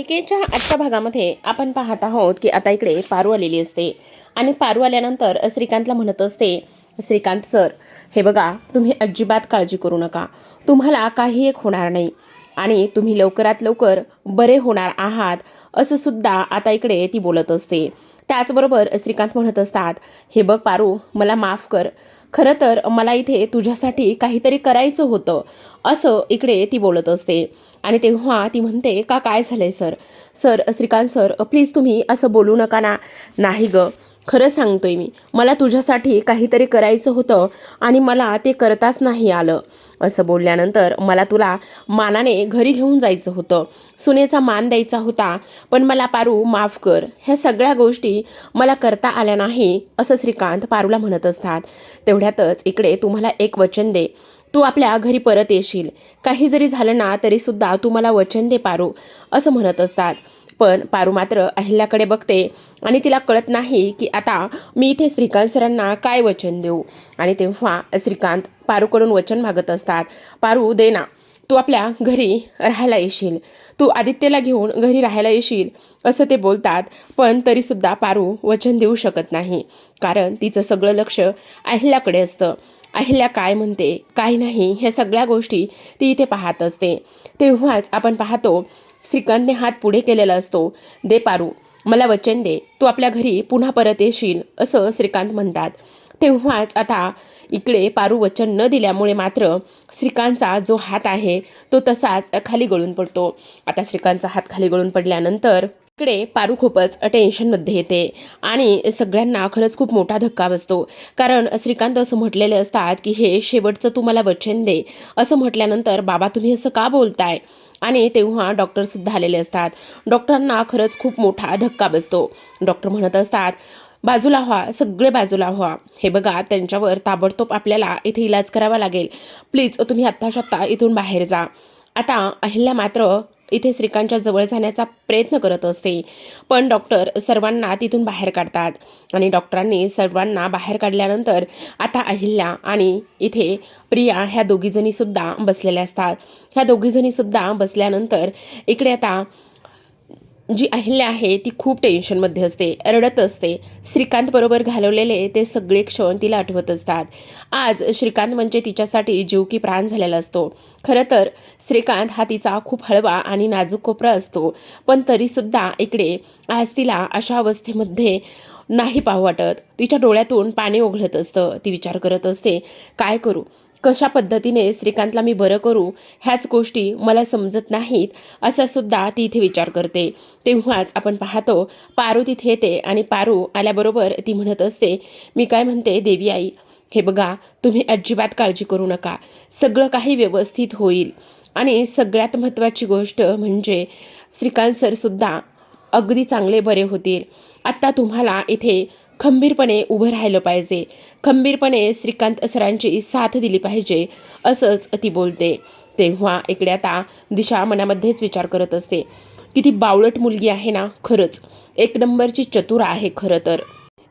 मालिकेच्या आजच्या भागामध्ये आपण पाहत आहोत की आता इकडे पारू आलेली असते. आणि पारू आल्यानंतर श्रीकांतला म्हणत असते श्रीकांत सर हे बघा तुम्ही अजिबात काळजी करू नका. तुम्हाला काही एक होणार नाही. आणि तुम्ही लवकरात लवकर बरे होणार आहात असं सुद्धा आता इकडे ती बोलत असते. त्याचबरोबर श्रीकांत म्हणत असतात हे बघ पारू मला माफ कर. खरं तर मला इथे तुझ्यासाठी काहीतरी करायचं होतं असं इकडे ती बोलत असते. आणि तेव्हा ती म्हणते का काय झालंय sir? Sir Shrikant sir please तुम्ही असं बोलू नका ना. नाही गं. खरं सांगतोय मी. मला तुझ्यासाठी काहीतरी करायचं होतं आणि मला ते करताच नाही आलं. असं बोलल्यानंतर मला तुला मानाने घरी घेऊन जायचं होतं. सुनेचा मान द्यायचा होता. पण मला पारू माफ कर. ह्या सगळ्या गोष्टी मला करता आल्या नाही असं श्रीकांत पारूला म्हणत असतात. तेवढ्यातच इकडे तुम्हाला एक वचन दे. तू आपल्या घरी परत येशील. काही जरी झालं ना तरीसुद्धा तू मला वचन दे पारू असं म्हणत असतात. पण पारू मात्र अहिल्याकडे बघते आणि तिला कळत नाही की आता मी इथे श्रीकांत सरांना काय वचन देऊ. आणि तेव्हा श्रीकांत पारूकडून वचन मागत असतात. पारू दे ना तू आपल्या घरी राहायला येशील. तू आदित्यला घेऊन घरी राहायला येशील असं ते बोलतात. पण तरीसुद्धा पारू वचन देऊ शकत नाही. कारण तिचं सगळं लक्ष अहिल्याकडे असतं. अहिल्या काय म्हणते काय नाही ह्या सगळ्या गोष्टी ती इथे पाहत असते. तेव्हाच आपण पाहतो श्रीकांतने हात पुढे केलेला असतो. दे पारू मला वचन दे. तू आपल्या घरी पुन्हा परत येशील असं श्रीकांत म्हणतात. तेव्हाच आता इकडे पारू वचन न दिल्यामुळे मात्र श्रीकांतचा जो हात आहे तो तसाच खाली गळून पडतो. आता श्रीकांतचा हात खाली गळून पडल्यानंतर इकडे पारू खूपच टेन्शनमध्ये येते आणि सगळ्यांना खरंच खूप मोठा धक्का बसतो. कारण श्रीकांत असं म्हटलेले असतात की हे शेवटचं तू मला वचन दे. असं म्हटल्यानंतर बाबा तुम्ही असं का बोलताय? आणि तेव्हा डॉक्टरसुद्धा आलेले असतात. डॉक्टरांना खरंच खूप मोठा धक्का बसतो. डॉक्टर म्हणत असतात बाजूला व्हा सगळे बाजूला व्हा. हे बघा त्यांच्यावर ताबडतोब आपल्याला इथे इलाज करावा लागेल. प्लीज तुम्ही आत्ताच्या आत्ता इथून बाहेर जा. आता अहिल्या मात्र इथे श्रीकांतच्या जवळ जाण्याचा प्रयत्न करत असते. पण डॉक्टर सर्वांना तिथून बाहेर काढतात. आणि डॉक्टरांनी सर्वांना बाहेर काढल्यानंतर आता अहिल्या आणि इथे प्रिया ह्या दोघीजणीसुद्धा बसलेल्या असतात. ह्या दोघीजणीसुद्धा बसल्यानंतर इकडे आता जी अहिल्या आहे ती खूप टेन्शनमध्ये असते रडत असते. श्रीकांतबरोबर घालवलेले ते सगळे क्षण तिला आठवत असतात. आज श्रीकांत म्हणजे तिच्यासाठी जीव की प्राण झालेला असतो. खरं तर श्रीकांत हा तिचा खूप हळवा आणि नाजूक कोपरा असतो. पण तरीसुद्धा इकडे आज तिला अशा अवस्थेमध्ये नाही पाहू वाटत. तिच्या डोळ्यातून पाणी ओघळत असतं. ती विचार करत असते काय करू? कशा पद्धतीने श्रीकांतला मी बरं करू ह्याच गोष्टी मला समजत नाहीत असा सुद्धा ती इथे विचार करते. तेव्हाच आपण पाहतो पारू तिथे येते आणि पारू आल्याबरोबर ती म्हणत असते मी काय म्हणते देवी आई? हे बघा तुम्ही अजिबात काळजी करू नका. सगळं काही व्यवस्थित होईल. आणि सगळ्यात महत्त्वाची गोष्ट म्हणजे श्रीकांत सरसुद्धा अगदी चांगले बरे होतील. आत्ता तुम्हाला इथे खंबीरपणे उभं राहिलं पाहिजे. खंबीरपणे श्रीकांत सरांची साथ दिली पाहिजे असंच ती बोलते. तेव्हा इकडे आता दिशा मनामध्येच विचार करत असते. किती बावळट मुलगी आहे ना खरंच. एक नंबरची चतुर आहे खरं तर.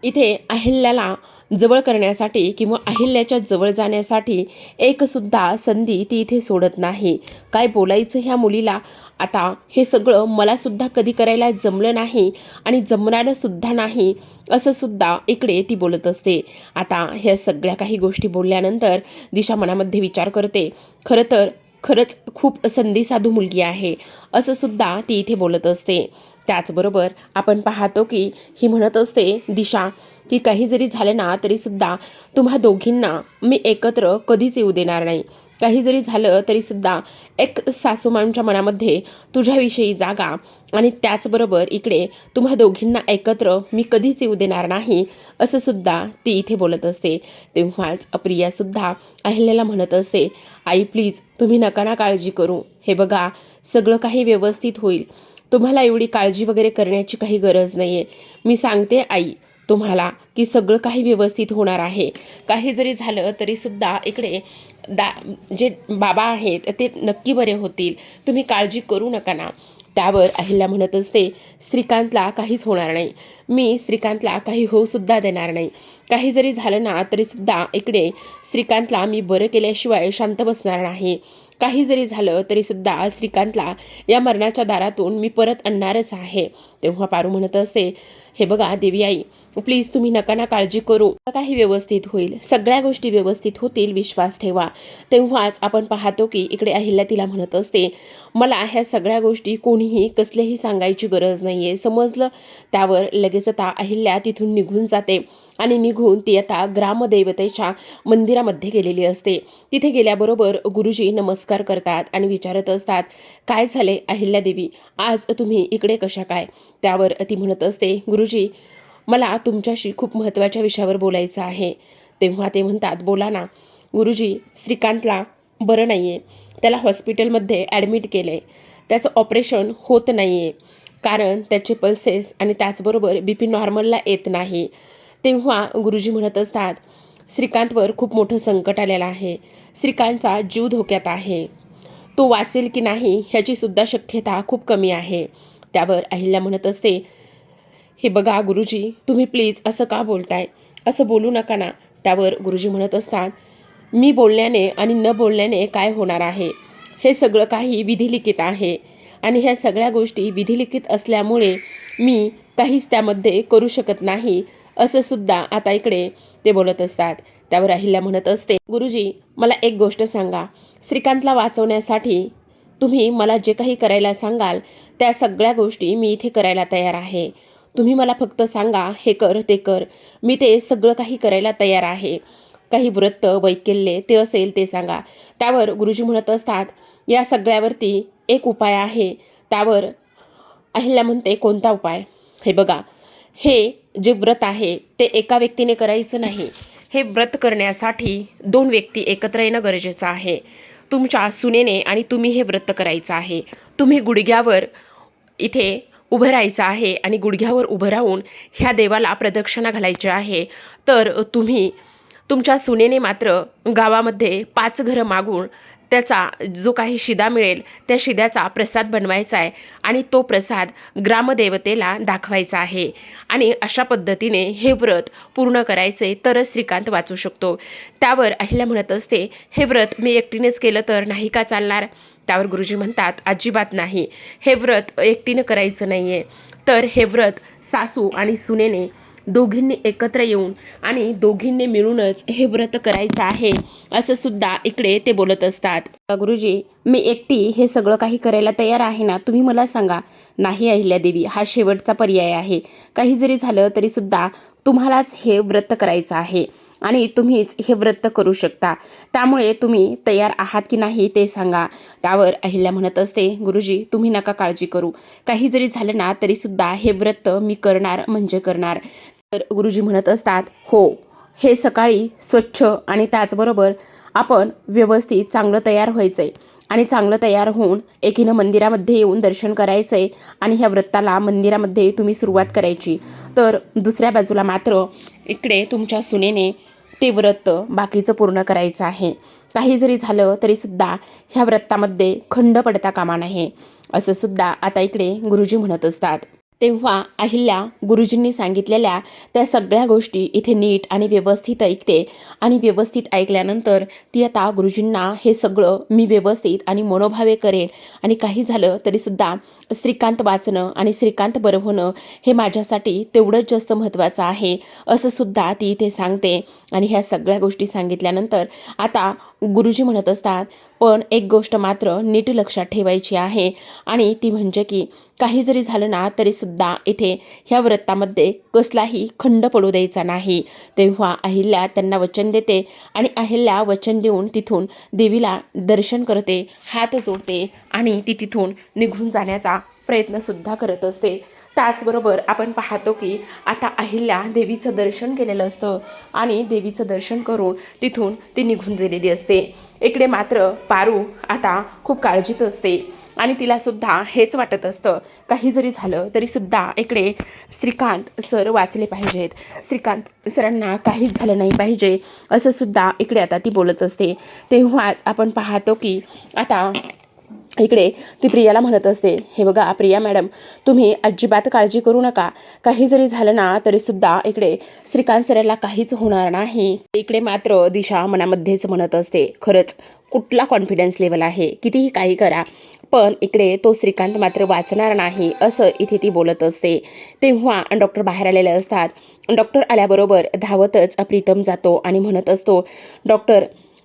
इथे अहिल्याला जवळ करण्यासाठी किंवा अहिल्याच्या जवळ जाण्यासाठी एकसुद्धा संधी ती इथे सोडत नाही. काय बोलायचं ह्या मुलीला? आता हे सगळं मलासुद्धा कधी करायला जमलं नाही आणि जमणारंसुद्धा नाही असंसुद्धा इकडे ती बोलत असते. आता ह्या सगळ्या काही गोष्टी बोलल्यानंतर दिशा मनामध्ये विचार करते. खरं तर खरंच खूप संधी साधू मुलगी आहे. असं सुद्धा ती इथे बोलत असते. त्याचबरोबर आपण पाहतो की ही म्हणत असते दिशा की काही जरी झाले ना तरीसुद्धा तुम्हा दोघींना मी एकत्र कधीच येऊ देणार नाही. काही जरी झालं तरीसुद्धा एक सासूमांच्या मनामध्ये तुझ्याविषयी जागा आणि त्याचबरोबर इकडे तुम्हा दोघींना एकत्र मी कधीच येऊ देणार नाही असं सुद्धा ती इथे बोलत असते. तेव्हाच अप्रियासुद्धा अहिल्याला म्हणत असते आई प्लीज तुम्ही नका ना काळजी करू. हे बघा सगळं काही व्यवस्थित होईल. तुम्हाला एवढी काळजी वगैरे करण्याची काही गरज नाही आहे मी सांगते आई तुम्हाला की सगळं काही व्यवस्थित होणार आहे. काही जरी झालं तरीसुद्धा इकडे दा जे बाबा आहेत ते नक्की बरे होतील. तुम्ही काळजी करू नका ना. त्यावर अहिल्या म्हणत असते श्रीकांतला काहीच होणार नाही. मी श्रीकांतला काही होऊसुद्धा देणार नाही. काही जरी झालं ना तरीसुद्धा इकडे श्रीकांतला मी बरं केल्याशिवाय शांत बसणार नाही. काही जरी झालं तरीसुद्धा श्रीकांतला या मरणाच्या दारातून मी परत आणणारच आहे. तेव्हा पारू म्हणत असते हे बघा देवी आई प्लीज तुम्ही नका ना काळजी करू. काही व्यवस्थित होईल. सगळ्या गोष्टी व्यवस्थित होतील विश्वास ठेवा. तेव्हाच आपण पाहतो की इकडे अहिल्या तिला म्हणत असते मला ह्या सगळ्या गोष्टी कोणीही कसल्याही सांगायची गरज नाही आहे समजलं? त्यावर लगेच आता अहिल्या तिथून निघून जाते आणि निघून ती आता ग्रामदेवतेच्या मंदिरामध्ये गेलेली असते. तिथे गेल्याबरोबर गुरुजी नमस्कार करतात आणि विचारत असतात काय झाले अहिल्यादेवी आज तुम्ही इकडे कशा काय? त्यावर ती म्हणत असते गुरुजी मला तुमच्याशी खूप महत्त्वाच्या विषयावर बोलायचं आहे. तेव्हा ते म्हणतात बोला ना गुरुजी श्रीकांतला बरं नाही आहे त्याला हॉस्पिटलमध्ये ॲडमिट केलं आहे त्याचं ऑपरेशन होत नाही आहे कारण त्याचे पल्सेस आणि त्याचबरोबर बी पी नॉर्मलला येत नाही. तेव्हा गुरुजी म्हणत असतात श्रीकांतवर खूप मोठं संकट आलेलं आहे. श्रीकांतचा जीव धोक्यात आहे. तो वाचेल की नाही ह्याची सुद्धा शक्यता खूप कमी आहे. त्यावर अहिल्या म्हणत असते हे बघा गुरुजी तुम्ही प्लीज असं का बोलताय? असं बोलू नका ना. त्यावर गुरुजी म्हणत असतात मी बोलण्याने आणि न बोलण्याने काय होणार आहे? हे सगळं काही विधिलिखित आहे. आणि ह्या सगळ्या गोष्टी विधिलिखित असल्यामुळे मी काहीच त्यामध्ये करू शकत नाही. असं सुद्धा आता इकडे ते बोलत असतात. त्यावर अहिल्या म्हणत असते गुरुजी मला एक गोष्ट सांगा. श्रीकांतला वाचवण्यासाठी तुम्ही मला जे काही करायला सांगाल त्या सगळ्या गोष्टी मी इथे करायला तयार आहे. तुम्ही मला फक्त सांगा हे कर ते कर. मी ते सगळं काही करायला तयार आहे. काही व्रत वैकल्ये ते असेल ते सांगा. त्यावर गुरुजी म्हणत असतात या सगळ्यावरती एक उपाय आहे. त्यावर अहिल्या म्हणते कोणता उपाय? हे बघा. हे जे व्रत आहे ते एका व्यक्तीने करायचं नाही. हे व्रत करण्यासाठी दोन व्यक्ती एकत्र येणं गरजेचं आहे. तुमच्या सुनेने आणि तुम्ही हे व्रत करायचं आहे. तुम्ही गुडघ्यावर इथे उभं राहायचं आहे आणि गुडघ्यावर उभं राहून ह्या देवाला प्रदक्षिणा घालायची आहे. तर तुम्ही तुमच्या सुनेने मात्र गावामध्ये पाच घरं मागून त्याचा जो काही शिदा मिळेल त्या शिद्याचा प्रसाद बनवायचा आहे आणि तो प्रसाद ग्रामदेवतेला दाखवायचा आहे. आणि अशा पद्धतीने हे व्रत पूर्ण करायचे तरच श्रीकांत वाचू शकतो. त्यावर अहिल्या म्हणत असते हे व्रत मी एकटीनेच केलं तर नाही का चालणार? त्यावर गुरुजी म्हणतात अजिबात नाही. हे व्रत एकटीनं करायचं नाही आहे तर हे व्रत सासू आणि सुनेने दोघींनी एकत्र येऊन आणि दोघींनी मिळूनच हे व्रत करायचं आहे असं सुद्धा इकडे ते बोलत असतात. गुरुजी मी एकटी हे सगळं काही करायला तयार आहे ना? तुम्ही मला सांगा. नाही अहिल्यादेवी हा शेवटचा पर्याय आहे. काही जरी झालं तरीसुद्धा तुम्हालाच हे व्रत करायचं आहे. आणि तुम्हीच हे व्रत करू शकता. त्यामुळे तुम्ही तयार आहात की नाही ते सांगा. त्यावर अहिल्या म्हणत असते गुरुजी तुम्ही नका काळजी करू. काही जरी झालं ना तरीसुद्धा हे व्रत मी करणार म्हणजे करणार. तर गुरुजी म्हणत असतात हो हे सकाळी स्वच्छ आणि त्याचबरोबर आपण व्यवस्थित चांगलं तयार व्हायचं आहे आणि चांगलं तयार होऊन एकीनं मंदिरामध्ये येऊन दर्शन करायचं आहे आणि ह्या व्रताला मंदिरामध्ये तुम्ही सुरुवात करायची. तर दुसऱ्या बाजूला मात्र इकडे तुमच्या सुनेने ते व्रत बाकीचं पूर्ण करायचं आहे. काही जरी झालं तरीसुद्धा ह्या व्रतामध्ये खंड पडता कामा नाही असं सुद्धा आता इकडे गुरुजी म्हणत असतात. तेव्हा अहिल्या गुरुजींनी सांगितलेल्या त्या सगळ्या गोष्टी इथे नीट आणि व्यवस्थित ऐकते. आणि व्यवस्थित ऐकल्यानंतर ती आता गुरुजींना हे सगळं मी व्यवस्थित आणि मनोभावे करेन. आणि काही झालं तरीसुद्धा श्रीकांत वाचणं आणि श्रीकांत बरं होणं हे माझ्यासाठी तेवढंच जास्त महत्त्वाचं आहे असं सुद्धा ती इथे सांगते. आणि ह्या सगळ्या गोष्टी सांगितल्यानंतर आता गुरुजी म्हणत असतात पण एक गोष्ट मात्र नीट लक्षात ठेवायची आहे. आणि ती म्हणजे की काही जरी झालं ना तरीसुद्धा इथे ह्या व्रतामध्ये कसलाही खंड पडू द्यायचा नाही. तेव्हा अहिल्या त्यांना वचन देते आणि अहिल्या वचन देऊन तिथून देवीला दर्शन करते हात जोडते आणि ती तिथून निघून जाण्याचा प्रयत्नसुद्धा करत असते. त्याचबरोबर आपण पाहतो की आता अहिल्या देवीचं दर्शन केलेलं असतं आणि देवीचं दर्शन करून तिथून ती निघून गेलेली असते. इकडे मात्र पारू आता खूप काळजीत असते. आणि तिलासुद्धा हेच वाटत असतं. काही जरी झालं तरीसुद्धा इकडे श्रीकांत सर वाचले पाहिजेत. श्रीकांत सरांना काहीच झालं नाही पाहिजे असंसुद्धा इकडे आता ती बोलत असते. तेव्हाच आपण पाहतो की आता इकडे ती प्रियाला म्हणत असते हे बघा प्रिया मॅडम तुम्ही अजिबात काळजी करू नका. काही जरी झालं ना तरीसुद्धा इकडे श्रीकांत सरला काहीच होणार नाही. इकडे मात्र दिशा मनामध्येच म्हणत असते खरंच कुठला कॉन्फिडन्स लेवल आहे? कितीही काही करा पण इकडे तो श्रीकांत मात्र वाचणार नाही असं इथे ती बोलत असते. तेव्हा डॉक्टर बाहेर आलेले असतात. डॉक्टर आल्याबरोबर धावतच प्रीतम जातो आणि म्हणत असतो डॉक्टर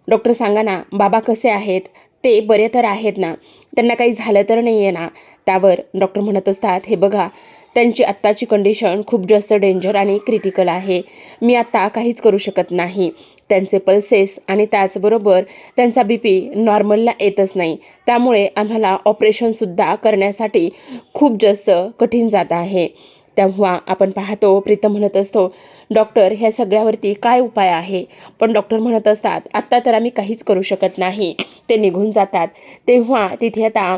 डॉक्टर सांगा ना बाबा कसे आहेत? ते बरे तर आहेत ना. त्यांना काही झालं तर नाही आहे ना. त्यावर डॉक्टर म्हणत असतात हे बघा त्यांची आत्ताची कंडिशन खूप जास्त डेंजर आणि क्रिटिकल आहे. मी आत्ता काहीच करू शकत नाही. त्यांचे पल्सेस आणि त्याचबरोबर त्यांचा बी पी नॉर्मलला येतच नाही. त्यामुळे आम्हाला ऑपरेशनसुद्धा करण्यासाठी खूप जास्त कठीण जात आहे. तेव्हा आपण पाहतो प्रीतम म्हणत असतो डॉक्टर ह्या सगळ्यावरती काय उपाय आहे? पण डॉक्टर म्हणत असतात आत्ता तर आम्ही काहीच करू शकत नाही. ते निघून जातात. तेव्हा तिथे आता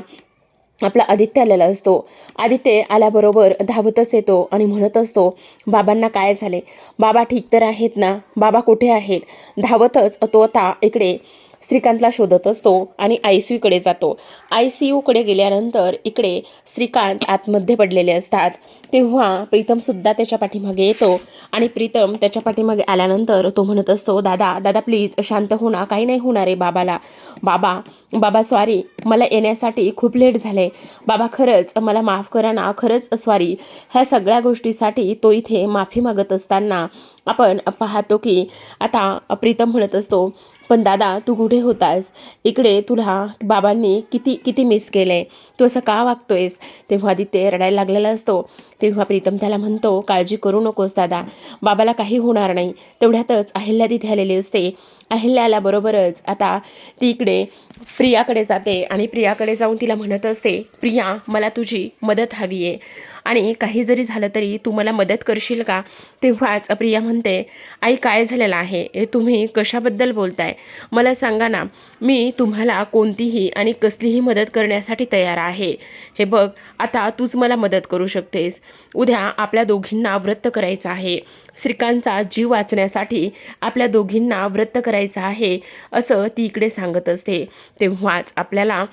आपला आदित्य आलेला असतो. आदित्य आल्याबरोबर धावतच येतो आणि म्हणत असतो बाबांना काय झाले? बाबा ठीक तर आहेत ना? बाबा कुठे आहेत? धावतच तो आता इकडे श्रीकांतला शोधत असतो आणि आय सी यूकडे जातो. आय सी यूकडे गेल्यानंतर इकडे श्रीकांत आतमध्ये पडलेले असतात. तेव्हा प्रीतमसुद्धा त्याच्या पाठीमागे येतो आणि प्रीतम त्याच्या पाठीमागे आल्यानंतर तो म्हणत असतो दादा दादा प्लीज शांत होणा काही नाही होणार आहे बाबाला. बाबा बाबा सॉरी मला येण्यासाठी खूप लेट झाले बाबा खरंच मला माफ करा ना खरंच सॉरी ह्या सगळ्या गोष्टीसाठी तो इथे माफी मागत असताना आपण पाहतो की आता प्रीतम म्हणत असतो पण दादा तू कुठे होतास? इकडे तुला बाबांनी किती किती मिस केलं आहे तू असं का वागतोयस? तेव्हा आदित्य रडायला लागलेला असतो. तेव्हा प्रीतम त्याला म्हणतो काळजी करू नकोस दादा. बाबाला काही होणार नाही. तेवढ्यातच अहिल्या तिथे आलेली असते. अहिल्या आल्याबरोबरच आता ती इकडे प्रियाकडे जाते आणि प्रियाकडे जाऊन तिला म्हणत असते प्रिया मला तुझी मदत हवी आहे. आणि काही जरी झालं तरी तू मला मदत करशील का? तेव्हाच प्रिया म्हणते आई काय झालेलं आहे? हे तुम्ही कशाबद्दल बोलताय? मला सांगा ना मी तुम्हाला कोणतीही आणि कसलीही मदत करण्यासाठी तयार आहे. हे बघ आता तूच मला मदत करू शकतेस. उद्या आपल्या दोघींना व्रत करायचं आहे. श्रीकांतचा जीव वाचण्यासाठी आपल्या दोघींना व्रत करायचं आहे असं ती इकडे सांगत असते. तेव्हाच आपल्याला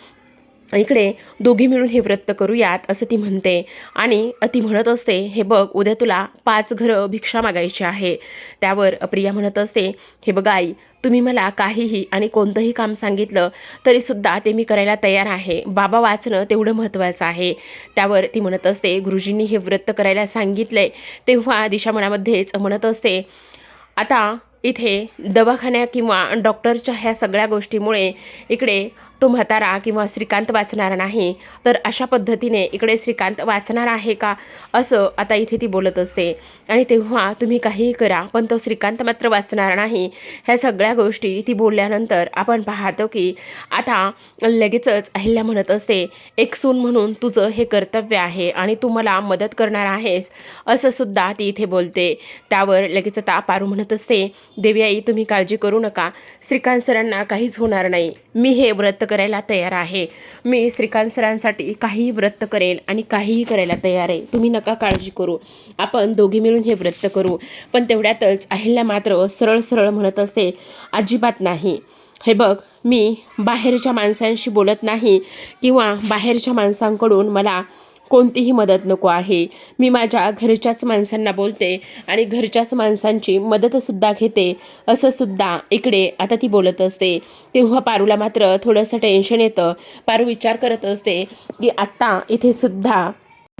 इकडे दोघी मिळून हे व्रत करूयात असं ती म्हणते. आणि ती म्हणत असते हे बघ उद्या तुला पाच घरं भिक्षा मागायची आहे. त्यावर प्रिया म्हणत असते हे बघ आई तुम्ही मला काहीही आणि कोणतंही काम सांगितलं तरीसुद्धा ते मी करायला तयार आहे. बाबा वाचणं तेवढं महत्त्वाचं आहे. त्यावर ती म्हणत असते गुरुजींनी हे व्रत करायला सांगितलंय. तेव्हा दिशा मनामध्येच म्हणत असते आता इथे दवाखान्या किंवा डॉक्टरच्या ह्या सगळ्या गोष्टीमुळे इकडे तो म्हातारा किंवा श्रीकांत वाचणार नाही तर अशा पद्धतीने इकडे श्रीकांत वाचणार आहे का? असं आता इथे ती बोलत असते. आणि तेव्हा तुम्ही काहीही करा पण तो श्रीकांत मात्र वाचणार नाही. ह्या सगळ्या गोष्टी ती बोलल्यानंतर आपण पाहतो की आता लगेचच अहिल्या म्हणत असते एक सून म्हणून तुझं हे कर्तव्य आहे आणि तू मला मदत करणार आहेस असं सुद्धा ती इथे बोलते. त्यावर लगेच आता पारू म्हणत असते देवी आई तुम्ही काळजी करू नका. श्रीकांत सरांना काहीच होणार नाही. मी हे व्रत करायला तयार आहे. मी श्रीकांत सरांसाठी काहीही व्रत करेल आणि काहीही करायला तयार आहे. तुम्ही नका काळजी करू. आपण दोघी मिळून हे व्रत करू. पण तेवढ्यातच अहिल्या मात्र सरळ सरळ म्हणत असते अजिबात नाही. हे बघ मी बाहेरच्या माणसांशी बोलत नाही किंवा बाहेरच्या माणसांकडून मला कोणतीही मदत नको आहे. मी माझ्या घरच्याच माणसांना बोलते आणि घरच्याच माणसांची मदतसुद्धा घेते. असंसुद्धा इकडे आता ती बोलत असते. तेव्हा पारूला मात्र थोडंसं टेन्शन येतं. पारू विचार करत असते की आत्ता इथे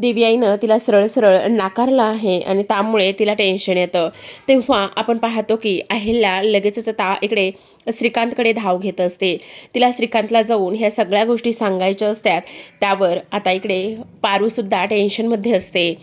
सुद्धा आईनं तिला सरळ सरळ नाकारलं आहे आणि त्यामुळे तिला टेन्शन येतं. तेव्हा आपण पाहतो की अहिल्या लगेचच आता इकडे श्रीकांतकडे धाव घेत असते. तिला श्रीकांतला जाऊन ह्या सगळ्या गोष्टी सांगायच्या असतात. त्यावर आता इकडे पारूसुद्धा टेन्शनमध्ये असते.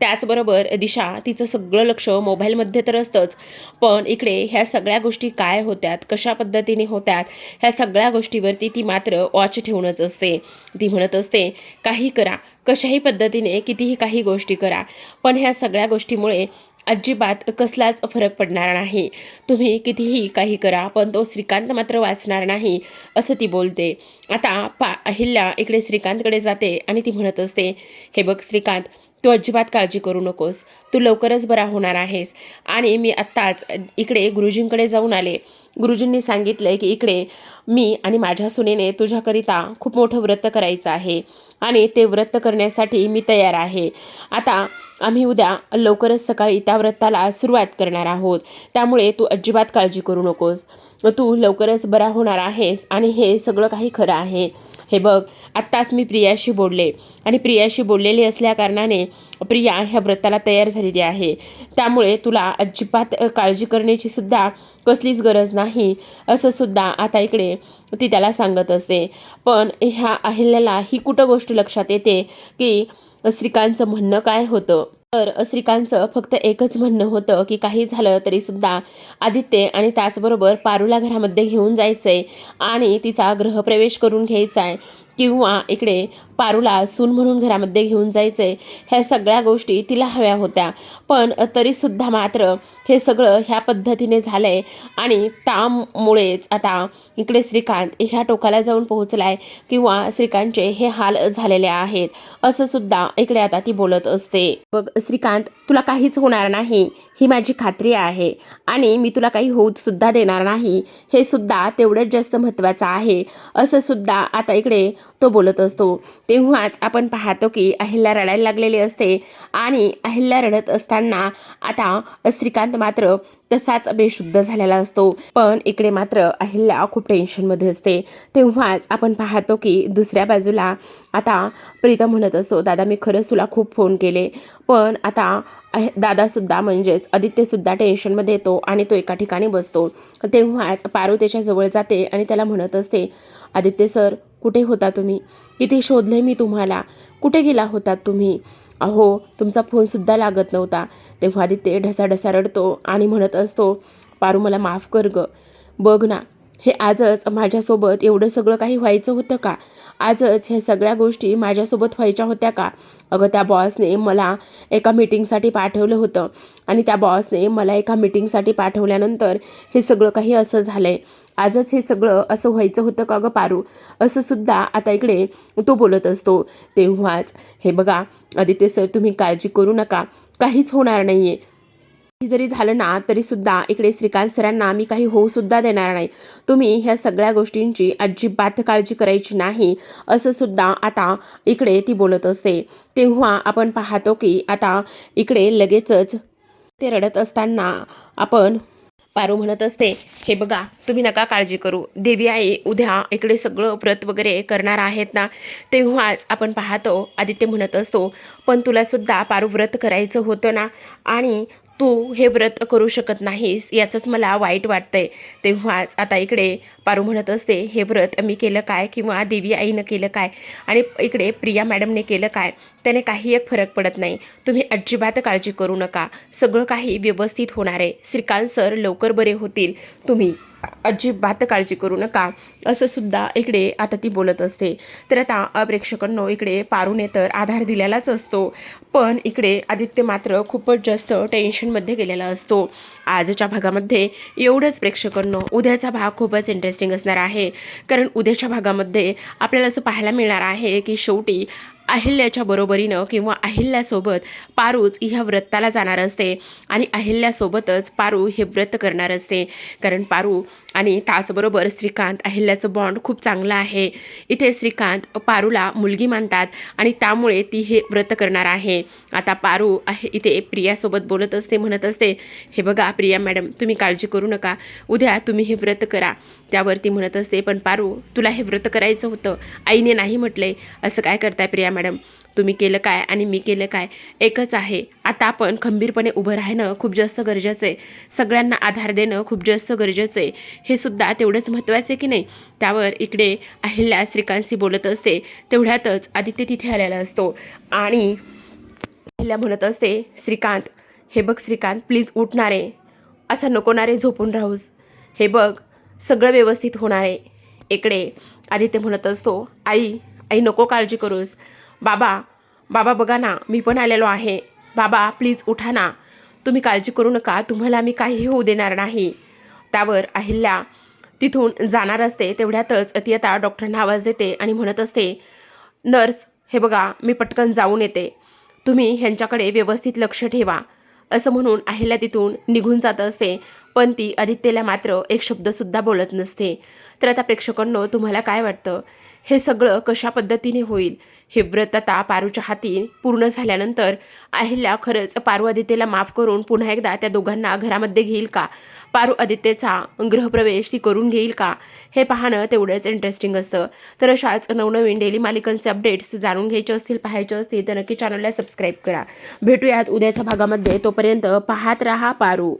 त्याचबरोबर दिशा तिचं सगळं लक्ष मोबाईलमध्ये तर असतंच. पण इकडे ह्या सगळ्या गोष्टी काय होत्यात कशा पद्धतीने होत्यात ह्या सगळ्या गोष्टीवरती ती मात्र वॉच ठेवूनच असते. ती म्हणत असते काही करा कशाही पद्धतीने कितीही काही गोष्टी करा पण ह्या सगळ्या गोष्टीमुळे अजिबात कसलाच फरक पडणार नाही. तुम्ही कितीही काही करा पण तो श्रीकांत मात्र वाचणार नाही असं ती बोलते. आता पा अहिल्या इकडे श्रीकांतकडे जाते आणि ती म्हणत असते हे बघ श्रीकांत तू अजिबात काळजी करू नकोस. तू लवकरच बरा होणार आहेस. आणि मी आत्ताच इकडे गुरुजींकडे जाऊन आले. गुरुजींनी सांगितलं की इकडे मी आणि माझ्या सुनेने तुझ्याकरिता खूप मोठं व्रत करायचं आहे. आणि ते व्रत करण्यासाठी मी तयार आहे. आता आम्ही उद्या लवकरच सकाळी त्या व्रताला सुरुवात करणार आहोत. त्यामुळे तू अजिबात काळजी करू नकोस. तू लवकरच बरा होणार आहेस आणि हे सगळं काही खरं आहे. हे बघ आत्ताच मी प्रियाशी बोलले. आणि प्रियाशी बोललेली असल्या कारणाने प्रिया ह्या व्रताला तयार झालेली आहे. त्यामुळे तुला अजिबात काळजी करण्याची सुद्धा कसलीच गरज नाही असं सुद्धा आता इकडे ती त्याला सांगत असते. पण ह्या अहिल्याला ही कुठं गोष्ट लक्षात येते की श्रीकांतचं म्हणणं काय होतं? तर श्रीकांतचं फक्त एकच म्हणणं होतं की काही झालं तरी सुद्धा आदित्य आणि त्याचबरोबर पारूला घरामध्ये घेऊन जायचंय आणि तिचा गृहप्रवेश करून घ्यायचा आहे किंवा इकडे पारूला सून म्हणून घरामध्ये घेऊन जायचे ह्या सगळ्या गोष्टी तिला हव्या होत्या. पण तरीसुद्धा मात्र हे सगळं ह्या पद्धतीने झालं आहे आणि त्यामुळेच आता इकडे श्रीकांत ह्या टोकाला जाऊन पोहोचलाय किंवा श्रीकांतचे हे हाल झालेले आहेत असं सुद्धा इकडे आता ती बोलत असते. बघ श्रीकांत तुला काहीच होणार नाही. ही माझी खात्री आहे. आणि मी तुला काही होऊसुद्धा देणार नाही. हे सुद्धा तेवढंच जास्त महत्त्वाचं आहे. असं सुद्धा आता इकडे तो बोलत असतो. तेव्हाच आपण पाहतो की अहिल्या रडायला लागलेली असते. आणि अहिल्या रडत असताना आता श्रीकांत मात्र तसाच बेशुद्ध झालेला असतो. पण इकडे मात्र अहिल्या खूप टेन्शनमध्ये असते. तेव्हाच आपण पाहतो की दुसऱ्या बाजूला आता प्रीतम म्हणत असतो दादा मी खरंच तुला खूप फोन केले. पण आता दादासुद्धा म्हणजेच आदित्यसुद्धा टेन्शनमध्ये येतो आणि तो एका ठिकाणी बसतो. तेव्हाच पारू त्याच्याजवळ जाते आणि त्याला म्हणत असते आदित्य सर कुठे होता तुम्ही? किती शोधले मी तुम्हाला? कुठे गेला होतात तुम्ही? अहो तुमचा फोनसुद्धा लागत नव्हता. तेव्हा आदित्य ढसाढसा रडतो आणि म्हणत असतो पारू मला माफ कर ग. बघ ना हे आजच माझ्यासोबत एवढं सगळं काही व्हायचं होतं का? आजच ह्या सगळ्या गोष्टी माझ्यासोबत व्हायच्या होत्या का? अगं त्या बॉसने मला एका मीटिंगसाठी पाठवलं होतं. आणि त्या बॉसने मला एका मीटिंगसाठी पाठवल्यानंतर हे सगळं काही असं झालं आहे आजच हे सगळं असं व्हायचं होतं का गं पारू? असं सुद्धा आता इकडे तो बोलत असतो. तेव्हाच हे बघा आदित्य सर तुम्ही काळजी करू नका. काहीच होणार नाही आहे जरी झालं ना तरी सुद्धा इकडे श्रीकांत सरांना मी काही होऊ सुद्धा देणार नाही. तुम्ही ह्या सगळ्या गोष्टींची अजिबात काळजी करायची नाही असं सुद्धा आता इकडे ती बोलत असते. तेव्हा आपण पाहतो की आता इकडे लगेचच ते रडत असताना आपण पारू म्हणत असते हे बघा तुम्ही नका काळजी करू. देवी आई उद्या इकडे सगळं व्रत वगैरे करणार आहेत ना? तेव्हाच आपण पाहतो आदित्य म्हणत असतो पण तुला सुद्धा पारू व्रत करायचं होतं ना? आणि तू हे व्रत करू शकत नाहीस याचंच मला वाईट वाटतंय. तेव्हाच आता इकडे पारू म्हणत असते हे व्रत मी केलं काय किंवा देवी आईनं केलं काय? आणि इकडे प्रिया मॅडमने केलं काय? त्याने काही एक फरक पडत नाही. तुम्ही अजिबात काळजी करू नका. सगळं काही व्यवस्थित होणार आहे. श्रीकांत सर लवकर बरे होतील. तुम्ही अजिबात काळजी करू नका. असं सुद्धा इकडे आता ती बोलत असते. तर आता अप्रेक्षकांनो इकडे पारूने तर आधार दिलेलाच असतो. पण इकडे आदित्य मात्र खूपच जास्त टेन्शनमध्ये गेलेला असतो. आजच्या भागामध्ये एवढंच प्रेक्षकांनो उद्याचा भाग खूपच इंटरेस्टिंग असणार आहे. कारण उद्याच्या भागामध्ये आपल्याला असं पाहायला मिळणार आहे की शेवटी अहिल्याच्या बरोबरीनं किंवा अहिल्यासोबत पारूच ह्या व्रताला जाणार असते. आणि अहिल्यासोबतच पारू हे व्रत करणार असते. कारण पारू आणि त्याचबरोबर श्रीकांत अहिल्याचं बॉन्ड खूप चांगलं आहे. इथे श्रीकांत पारूला मुलगी मानतात आणि त्यामुळे ती हे व्रत करणार आहे. आता पारू आहे इथे प्रियासोबत बोलत असते म्हणत असते हे बघा प्रिया मॅडम तुम्ही काळजी करू नका. उद्या तुम्ही हे व्रत करा. त्यावरती म्हणत असते पण पारू तुला हे व्रत करायचं होतं. आईने नाही म्हटले. असं काय करताय प्रिया मॅडम? तुम्ही केलं काय आणि मी केलं काय? एकच आहे. आता आपण खंबीरपणे उभं राहणं खूप जास्त गरजेचं आहे. सगळ्यांना आधार देणं खूप जास्त गरजेचं आहे. हे सुद्धा तेवढंच महत्त्वाचं आहे की नाही? त्यावर इकडे अहिल्या श्रीकांतशी बोलत असते. तेवढ्यातच आदित्य तिथे आलेला असतो. आणि अहिल्या म्हणत असते श्रीकांत हे बघ श्रीकांत प्लीज उठणारे असा नको झोपून राहूस. हे बघ सगळं व्यवस्थित होणार आहे. इकडे आदित्य म्हणत असतो आई आई नको काळजी करूस. बाबा बाबा बघा ना मी पण आलेलो आहे. बाबा प्लीज उठा ना. तुम्ही काळजी करू नका तुम्हाला मी काहीही होऊ देणार नाही. त्यावर अहिल्या तिथून जाणार असते तेवढ्यातच ती आता डॉक्टरांना आवाज देते आणि म्हणत असते नर्स हे बघा मी पटकन जाऊन येते. तुम्ही ह्यांच्याकडे व्यवस्थित लक्ष ठेवा. असं म्हणून अहिल्या तिथून निघून जात असते पण ती आदित्यला मात्र एक शब्दसुद्धा बोलत नसते. तर आता प्रेक्षकांनो तुम्हाला काय वाटतं? हे सगळं कशा पद्धतीने होईल? हे व्रत आता पारूच्या हाती पूर्ण झाल्यानंतर अहिल्या खरंच पारू आदित्यला माफ करून पुन्हा एकदा त्या दोघांना घरामध्ये घेईल का? पारू आदित्यचा गृहप्रवेश ती करून घेईल का? हे पाहणं तेवढंच इंटरेस्टिंग असतं. तर अशाच नवनवीन डेली मालिकांचे अपडेट्स जाणून घ्यायचे असतील पाहायचे असतील तर नक्की चॅनलला सबस्क्राईब करा. भेटूयात उद्याच्या भागामध्ये. तोपर्यंत पाहत राहा पारू.